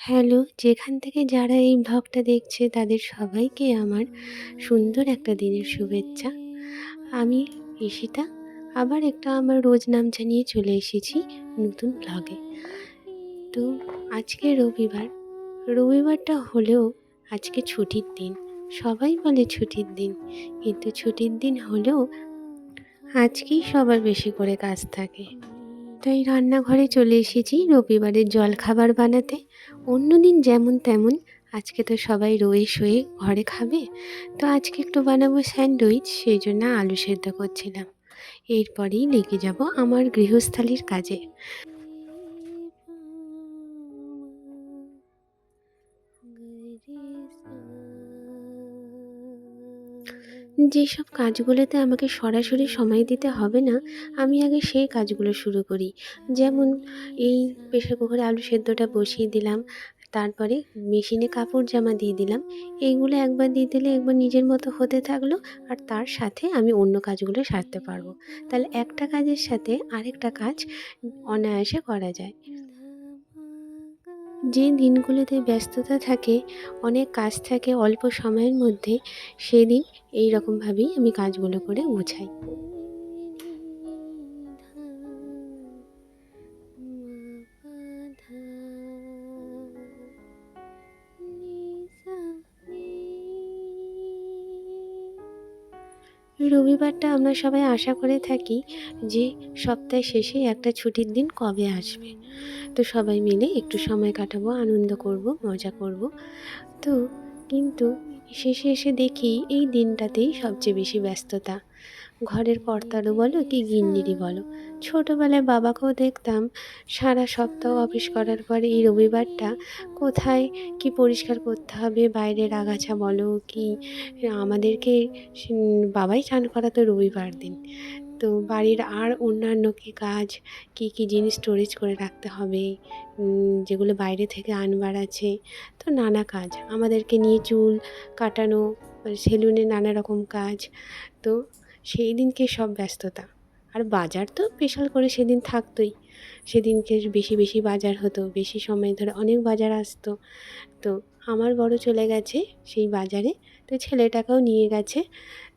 Hello, যেখান থেকে যারা এই ভ্লগটা দেখছে তাদের সবাইকে আমার সুন্দর একটা দিনের শুভেচ্ছা। আমি ঈশিতা আবার একটা আমার রোজ নাম জানিয়ে চলে এসেছি নতুন ভ্লগে। তো আজকে রবিবার। রবিবারটা হলেও আজকে ছুটির দিন। সবাই বলে ছুটির দিন। কিন্তু ছুটির দিন হলেও আজকেই সবার বেশি করে কাজ থাকে। তাই রান্নাঘরে চলে এসেছি রবিবারের জলখাবার বানাতে। অন্যদিন যেমন তেমন, আজকে তো সবাই রয়ে শুয়ে ঘরে খাবে। তো আজকে একটু বানাবো স্যান্ডউইচ, সেই জন্য আলু সেদ্ধ করছিলাম। এরপরেই লেগে যাব আমার গৃহস্থালির কাজে। যেসব কাজগুলোতে আমাকে সরাসরি সময় দিতে হবে না, আমি আগে সেই কাজগুলো শুরু করি। যেমন এই প্রেশার কুকারে আলু সেদ্ধটা বসিয়ে দিলাম, তারপরে মেশিনে কাপড় জামা দিয়ে দিলাম। এইগুলো একবার দিয়ে দিলে একবার নিজের মতো হতে থাকল আর তার সাথে আমি অন্য কাজগুলো সারতে পারব। তাহলে একটা কাজের সাথে আরেকটা কাজ অনায়াসে করা যায়। যে দিনগুলোতে ব্যস্ততা থাকে, অনেক কাজ থাকে অল্প সময়ের মধ্যে, সেদিন এইরকমভাবেই আমি কাজগুলো করে গুছাই। রবিবারটা আমরা সবাই আশা করে থাকি যে সপ্তাহের শেষে একটা ছুটির দিন কবে আসবে। তো সবাই মিলে একটু সময় কাটাবো, আনন্দ করব, মজা করব। তো কিন্তু শেষে এসে দেখি এই দিনটাতেই সবচেয়ে বেশি ব্যস্ততা। ঘরের কর্তারও বলো কি গিন্নিরই বলো। ছোটোবেলায় বাবাকেও দেখতাম, সারা সপ্তাহ অফিস করার পরে এই রবিবারটা কোথায় কি পরিষ্কার করতে হবে, বাইরের আগাছা বলো কি, আমাদেরকে বাবাই চান করাতো রবিবার দিন। তো বাড়ির আর অন্যান্য কী কাজ, কী কী জিনিস স্টোরেজ করে রাখতে হবে যেগুলো বাইরে থেকে আনবার আছে, তো নানা কাজ। আমাদেরকে নিয়ে চুল কাটানো, সেলুনে নানা রকম কাজ। তো সেই দিনকে সব ব্যস্ততা। আর বাজার তো স্পেশাল করে সেদিন থাকতোই। সেদিনকে বেশি বেশি বাজার হতো, বেশি সময় ধরে অনেক বাজার আসতো। তো আমার বড় চলে গেছে সেই বাজারে, তো ছেলেটাকেও নিয়ে গেছে।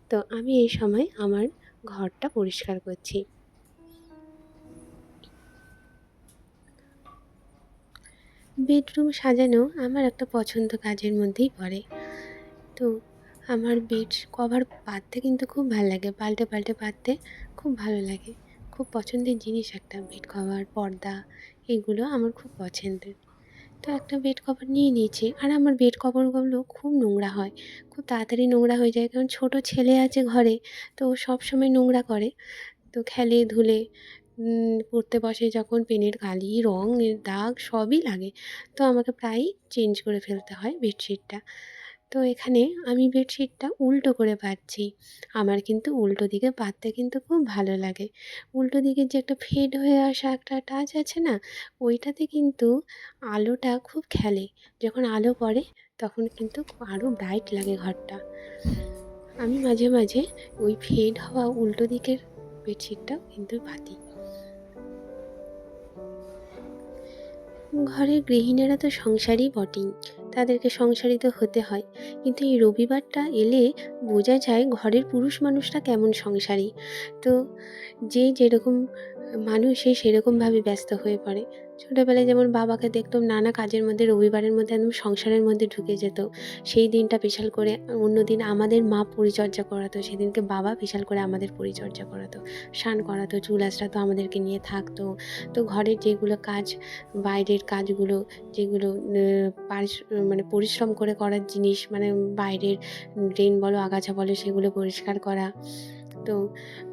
তো আমি এই সময় আমার ঘরটা পরিষ্কার করছি। বেডরুম সাজানো আমার একটা পছন্দ কাজের মধ্যেই পড়ে। তো আমার বেড কভার পাততে কিন্তু খুব ভালো লাগে, পাল্টে পাল্টে পাততে খুব ভালো লাগে। খুব পছন্দের জিনিস একটা বেড কভার পর্দা, এগুলো আমার খুব পছন্দের। তো একটা বেড কভার নিয়ে নিয়েছি, আর আমার বেড কভারগুলো খুব নোংরা হয়। খুব তাড়াতাড়ি নোংরা হয়ে যায়, কারণ ছোটো ছেলে আছে ঘরে, তো ও সবসময় নোংরা করে। তো খেলে, ধুলে পড়তে বসে যখন পেনের কালি রঙ দাগ সবই লাগে। তো আমাকে প্রায়ই চেঞ্জ করে ফেলতে হয় বেডশিটটা তো এখানে আমি বেডশিটটা উল্টো করে পাচ্ছি আমার কিন্তু উল্টো দিকে পাততে কিন্তু খুব ভালো লাগে। উল্টো দিকে যে একটা ফেড হয়ে আসা একটা টাচ আছে না, ওইটাতে কিন্তু আলোটা খুব খেলে। যখন আলো পড়ে, তখন কিন্তু আরও ব্রাইট লাগে ঘরটা। আমি মাঝে মাঝে ওই ফেড হওয়া উল্টো দিকের বেডশিটটাও কিন্তু পাতি ঘরের গৃহিণীরা তো সংসারই বটেই, তাদেরকে সংসারিত হতে হয়। কিন্তু এই রবিবারটা এলে বোঝা যায় ঘরের পুরুষ মানুষরা কেমন সংসারী। তো যে যেরকম মানুষ সে সেরকমভাবে ব্যস্ত হয়ে পড়ে। ছোটোবেলায় যেমন বাবাকে দেখতাম নানা কাজের মধ্যে, রবিবারের মধ্যে একদম সংসারের মধ্যে ঢুকে যেত। সেই দিনটা স্পেশাল করে অন্য দিন আমাদের মা পরিচর্যা করাতো, সেদিনকে বাবা স্পেশাল করে আমাদের পরিচর্যা করাতো। স্নান করাতো, চুল আঁচড়াতো, আমাদেরকে নিয়ে থাকতো। তো ঘরের যেগুলো কাজ, বাইরের কাজগুলো, যেগুলো মানে পরিশ্রম করে করার জিনিস মানে বাইরের ড্রেন বলো, আগাছা বলো, সেগুলো পরিষ্কার করা। তো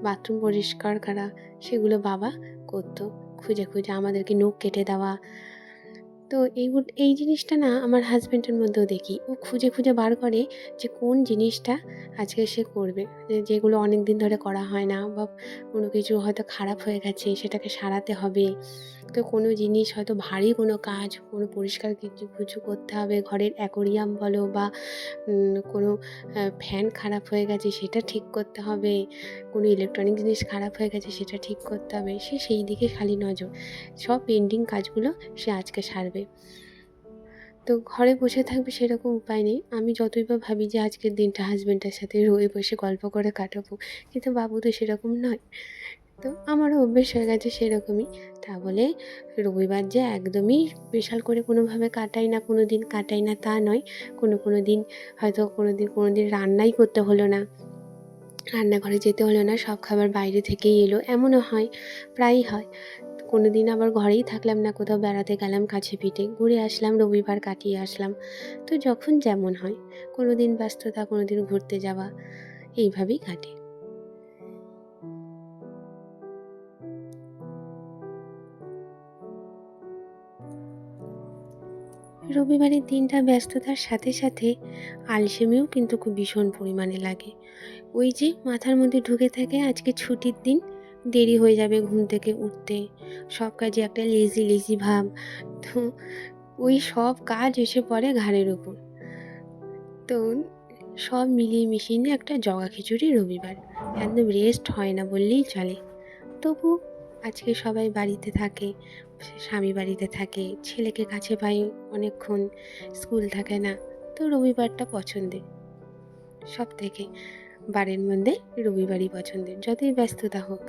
বাথরুম পরিষ্কার করা, সেগুলো বাবা করতো। খুঁজে খুঁজে আমাদেরকে নখ কেটে দেওয়া। তো এই এই জিনিসটা না আমার হাজব্যান্ডের মধ্যেও দেখি। ও খুঁজে খুঁজে বার করে যে কোন জিনিসটা আজকে সে করবে। যেগুলো অনেক দিন ধরে করা হয় না বা কোনো কিছু হয়তো খারাপ হয়ে গেছে, সেটাকে সারাতে হবে। তো কোনো জিনিস হয়তো ভারী কোনো কাজ, কোনো পরিষ্কার কিছু কিছু করতে হবে, ঘরের অ্যাকোরিয়াম বলো বা কোনো ফ্যান খারাপ হয়ে গেছে সেটা ঠিক করতে হবে, কোনো ইলেকট্রনিক জিনিস খারাপ হয়ে গেছে সেটা ঠিক করতে হবে, সে সেই দিকে খালি নজর। সব পেন্ডিং কাজগুলো সে আজকে সারবে। তো ঘরে বসে থাকবে সেরকম উপায় নেই। আমি যতই বা ভাবি যে আজকের দিনটা হাজব্যান্ডের সাথে রয়ে বসে গল্প করে কাটাবো, কিন্তু বাবু তো সেরকম নয়। তো আমারও অভ্যেস হয়ে গেছে সেরকমই। তা বলে রবিবার যে একদমই স্পেশাল করে কোনোভাবে কাটাই না কোনো দিন কাটাই না তা নয়। কোনো কোনো দিন হয়তো কোনো দিন কোনো দিন রান্নাই করতে হলো না। রান্নাঘরে যেতে হলো না, সব খাবার বাইরে থেকেই এলো। এমনও হয়, প্রায়ই হয়। কোনো দিন আবার ঘরেই থাকলাম না, কোথাও বেড়াতে গেলাম কাছে পিঠে। ঘুরে আসলাম, রবিবার কাটিয়ে আসলাম। তো যখন যেমন হয় কোনো দিন ব্যস্ততা কোনো দিন ঘুরতে যাওয়া, এইভাবেই কাটে। রবিবারের দিনটা ব্যস্ততার সাথে সাথে আলসেমিও কিন্তু খুব ভীষণ পরিমাণে লাগে। ওই যে মাথার মধ্যে ঢুকে থাকে আজকে ছুটির দিন, দেরি হয়ে যাবে ঘুম থেকে উঠতে। সব কাজে একটা লেজি লেজি ভাব। তো ওই সব কাজ এসে পড়ে ঘাড়ের ওপর। তো সব মিলিয়ে মিশিয়ে একটা জগা খিচুড়ি রবিবার। একদম রেস্ট হয় না বললেই চলে। তবু আজকে সবাই বাড়িতে থাকে স্বামী বাড়িতে থাকে, ছেলেকে কাছে পাই অনেকক্ষণ, স্কুল থাকে না, তো রবিবারটা পছন্দের। সব থেকে বারের মধ্যে রবিবারই পছন্দের, যতই ব্যস্ততা হোক।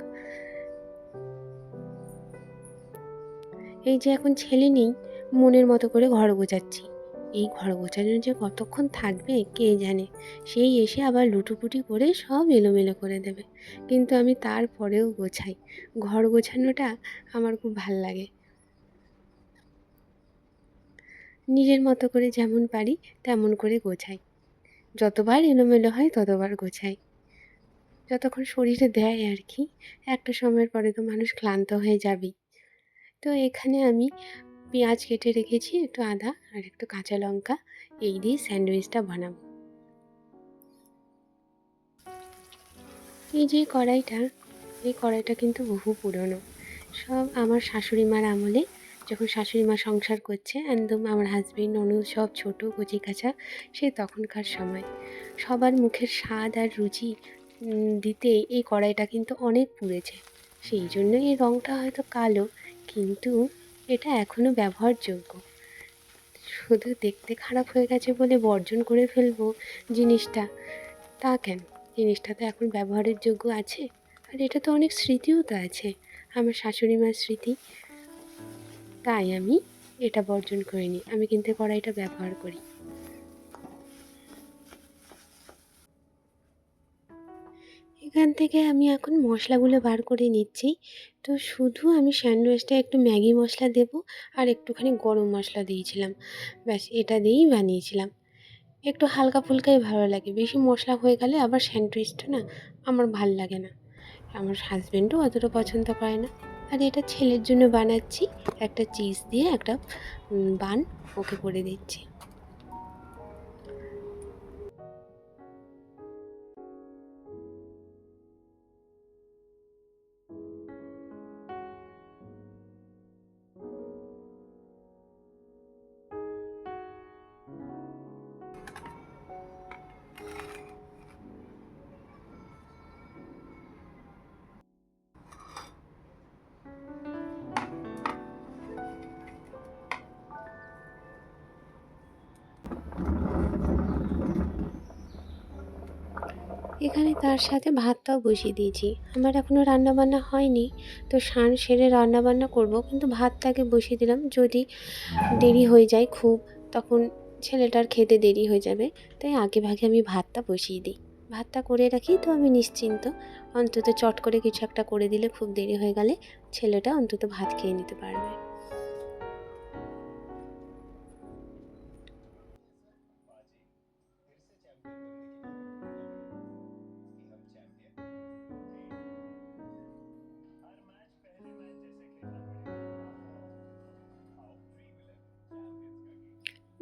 এই যে এখন ছেলে নেই, মনের মতো করে ঘর গোছাচ্ছি। এই ঘর গোছানো যে কতক্ষণ থাকবে, কে জানে? সেই এসে আবার লুটুপুটি করে সব এলোমেলো করে দেবে। কিন্তু আমি তারপরেও গোছাই। ঘর গোছানোটা আমার খুব ভালো লাগে। নিজের মতো করে যেমন পারি, তেমন করে গোছাই। যতবার এলোমেলো হয়, ততবার গোছাই। যতক্ষণ শরীরে দেয় আর কি। একটা সময়ের পরে তো মানুষ ক্লান্ত হয়ে যাবেই। তো এখানে আমি পেঁয়াজ কেটে রেখেছি, একটু আদা আর একটু কাঁচা লঙ্কা। এই দিয়ে স্যান্ডউইচটা বানাবো। এই যে কড়াইটা, এই কড়াইটা কিন্তু বহু পুরনো। সব আমার শাশুড়ি মার আমলে যখন শাশুড়ি মা সংসার করছে, একদম আমার হাজব্যান্ড ননদ সব ছোটো, কচি কাছা সে তখনকার সময়। সবার মুখের স্বাদ আর রুচি দিতে এই কড়াইটা কিন্তু অনেক পুড়েছে। সেই জন্য এই রঙটা হয়তো কালো, কিন্তু এটা এখনও ব্যবহারযোগ্য। শুধু দেখতে খারাপ হয়ে গেছে বলে বর্জন করে ফেলব জিনিসটা, তা কেন? জিনিসটা তো এখন ব্যবহারের যোগ্য আছে, আর এটা তো অনেক স্মৃতিও তো আছে। আমার শাশুড়ি মার স্মৃতি। তাই আমি এটা বর্জন করিনি। আমি কিন্তু কড়াইটা ব্যবহার করি। এখান থেকে আমি এখন মশলাগুলো বার করে নিচ্ছি। তো শুধু আমি স্যান্ডউইচটা একটু ম্যাগি মশলা দেব আর একটুখানি গরম মশলা দিয়েছিলাম। ব্যাস, এটা দিয়েই বানিয়েছিলাম। একটু হালকা ফুলকাই ভালো লাগে। বেশি মশলা হয়ে গেলে আবার স্যান্ডউইচটা না আমার ভালো লাগে না। আমার হাজব্যান্ডও অতটা পছন্দ করে না। আর এটা ছেলের জন্য বানাচ্ছি। একটা চিজ দিয়ে একটা বান ওকে করে দিচ্ছি। এখানে তার সাথে ভাতটাও বসিয়ে দিয়েছি। আমার এখনও রান্নাবান্না হয়নি, তো সান সেরে রান্নাবান্না করব, কিন্তু ভাতটাকে বসিয়ে দিলাম। যদি দেরি হয়ে যায় খুব, তখন ছেলেটার খেতে দেরি হয়ে যাবে, তাই আগে ভাগে আমি ভাতটা বসিয়ে দিই। ভাতটা করে রাখি তো আমি নিশ্চিন্ত। অন্তত চট করে কিছু একটা করে দিলে খুব দেরি হয়ে গেলে ছেলেটা অন্তত ভাত খেয়ে নিতে পারবে।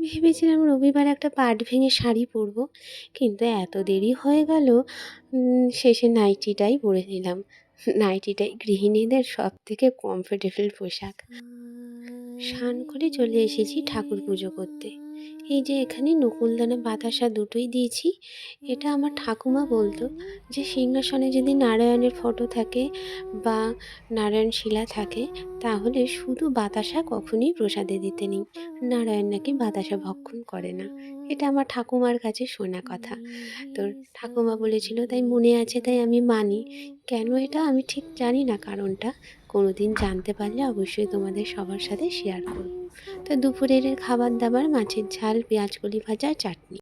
ভেবেছিলাম রবিবার একটা পাট ভেঙে শাড়ি পরবো, কিন্তু এত দেরি হয়ে গেল শেষে নাইটিটাই পরে নিলাম। নাইটিটাই গৃহিণীদের সব থেকে কমফোর্টেবল পোশাক। স্নান করে চলে এসেছি ঠাকুর পুজো করতে। এই যে এখানে নকুলদানা বাতাসা দুটোই দিয়েছি। এটা আমার ঠাকুমা বলতো যে সিংহাসনে যদি নারায়ণের ফটো থাকে বা নারায়ণ শিলা থাকে, তাহলে শুধু বাতাসা কখনোই প্রসাদে দিতে নেই। নারায়ণ নাকি বাতাসা ভক্ষণ করে না। এটা আমার ঠাকুমার কাছে শোনা কথা। তো ঠাকুমা বলেছিল, তাই মনে আছে তাই আমি মানি। কেন এটা আমি ঠিক জানি না কারণটা। কোনো দিন জানতে পারলে অবশ্যই তোমাদের সবার সাথে শেয়ার করব তো দুপুরের খাবার দাবার, মাছের ঝাল, পেঁয়াজ কলি ভাজা, চাটনি।